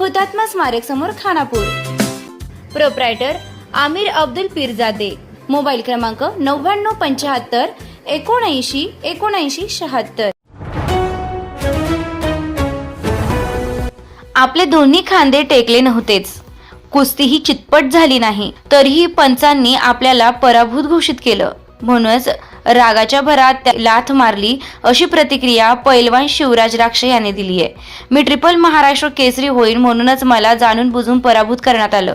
हुतात्मा स्मारक समोर खानापूर. प्रोप्रायटर आमिर अब्दुल पीरजादे. मोबाईल क्रमांक नव्याण्णव पंच्याहत्तर एकोणऐंशी एकोणऐंशी शहात्तर. आपले दोन्ही खांदे टेकले नव्हतेच. कुस्ती ही चितपट झाली नाही तरीही पंचांनी आपल्याला पराभूत घोषित केलं. म्हणूनच रागाच्या भरात त्या- लाथ मारली अशी प्रतिक्रिया पैलवान शिवराज राक्षे यांनी दिली आहे. मी ट्रिपल महाराष्ट्र केसरी होईल म्हणूनच मला जाणून बुजून पराभूत करण्यात आलं.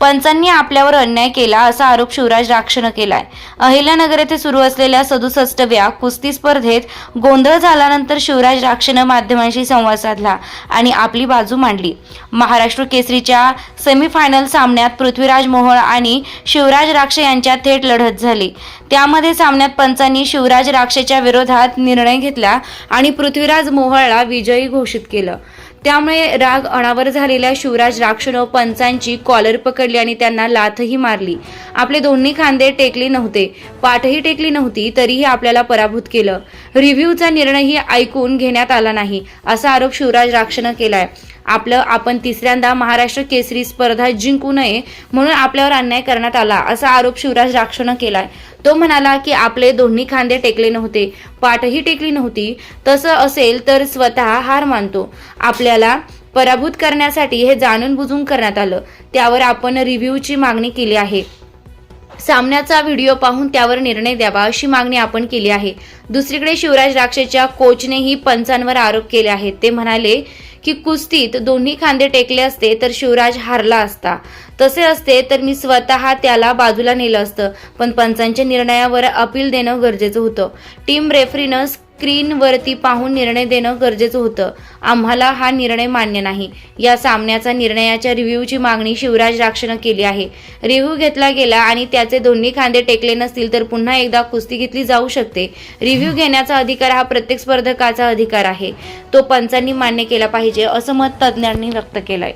पंचांनी आपल्यावर अन्याय केला असा आरोप शिवराज राक्षनं केलाय. अहिल्यानगर येथे सुरू असलेल्या सदुसष्टव्या कुस्ती स्पर्धेत गोंधळ झाल्यानंतर शिवराज राक्षनं माध्यमांशी संवाद साधला आणि आपली बाजू मांडली. महाराष्ट्र केसरीच्या सेमीफायनल सामन्यात पृथ्वीराज मोहोळ आणि शिवराज राक्षे यांच्यात थेट लढत झाली. त्यामध्ये सामन्यात पंच पंचांनी शिवराज राक्षेच्या विरोधात निर्णय घेतला आणि पृथ्वीराज मोहळला विजयी घोषित केलं. त्यामुळे राग अणावर झालेल्या शिवराज राक्षनं पंचांची कॉलर पकडली आणि त्यांना लाथही मारली. आपले दोन्ही खांदे टेकले नव्हते. पाठही टेकली नव्हती तरीही आपल्याला पराभूत केलं. रिव्ह्यूचा निर्णयही ऐकून घेण्यात आला नाही असा आरोप शिवराज राक्षनं केलाय. आपलं आपण तिसऱ्यांदा महाराष्ट्र केसरी स्पर्धा जिंकू नये म्हणून आपल्यावर अन्याय करण्यात आला असा आरोप शिवराज राक्षनं केलाय. तो म्हणाला की आपले दोन्ही खांदे टेकले नव्हते पाठही टेकली नव्हती. तसं असेल तर स्वतः हार मानतो. आपल्याला पराभूत करण्यासाठी हे जाणून बुजून करण्यात आलं. त्यावर आपण रिव्ह्यूची मागणी केली आहे. सामन्याचा व्हिडिओ पाहून त्यावर निर्णय द्यावा अशी मागणी आपण केली आहे. दुसरीकडे शिवराज राक्षेच्या कोचनेही पंचांवर आरोप केले आहेत. ते म्हणाले की कुस्तीत दोन्ही खांदे टेकले असते तर शिवराज हारला असता. तसे असते तर मी स्वतः त्याला बाजूला नेलं असतं पण पंचांच्या निर्णयावर अपील देणं गरजेचं होतं. टीम रेफरीनं स्क्रीनवरती पाहून निर्णय देणं गरजेचं होतं. आम्हाला हा निर्णय मान्य नाही. या सामन्याचा निर्णयाच्या रिव्ह्यूची मागणी शिवराज राक्षनं केली आहे. रिव्ह्यू घेतला गेला आणि त्याचे दोन्ही खांदे टेकले नसतील तर पुन्हा एकदा कुस्ती घेतली जाऊ शकते. रिव्ह्यू घेण्याचा अधिकार हा प्रत्येक स्पर्धकाचा अधिकार आहे. तो पंचांनी मान्य केला पाहिजे असं मत तज्ज्ञांनी व्यक्त केलंय.